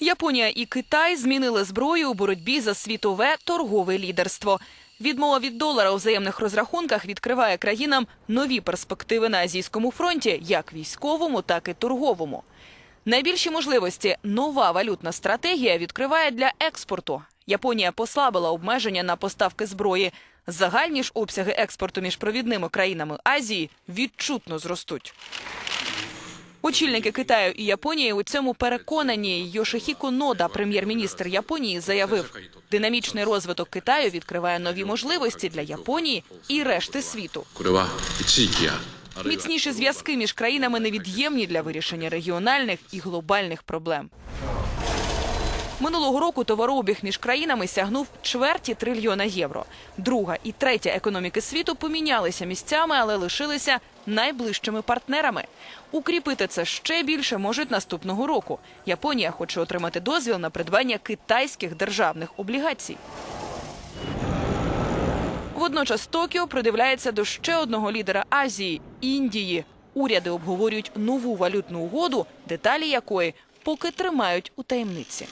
Японія і Китай змінили зброю у боротьбі за світове торгове лідерство. Відмова від долара у взаємних розрахунках відкриває країнам нові перспективи на азійському фронті, як військовому, так і торговому. Найбільші можливості нова валютна стратегія відкриває для експорту. Японія послабила обмеження на поставки зброї. Загальні ж обсяги експорту між провідними країнами Азії відчутно зростуть. Очільники Китаю і Японії у цьому переконані Йошихіко Нода, прем'єр-міністр Японії, заявив, динамічний розвиток Китаю відкриває нові можливості для Японії і решти світу. Міцніші зв'язки між країнами невід'ємні для вирішення регіональних і глобальних проблем. Минулого року товарообіг між країнами сягнув чверті трильйона євро. Друга і третя економіки світу помінялися місцями, але лишилися найближчими партнерами. Укріпити це ще більше можуть наступного року. Японія хоче отримати дозвіл на придбання китайських державних облігацій. Водночас Токіо придивляється до ще одного лідера Азії Індії. Уряди обговорюють нову валютну угоду, деталі якої поки тримають у таємниці.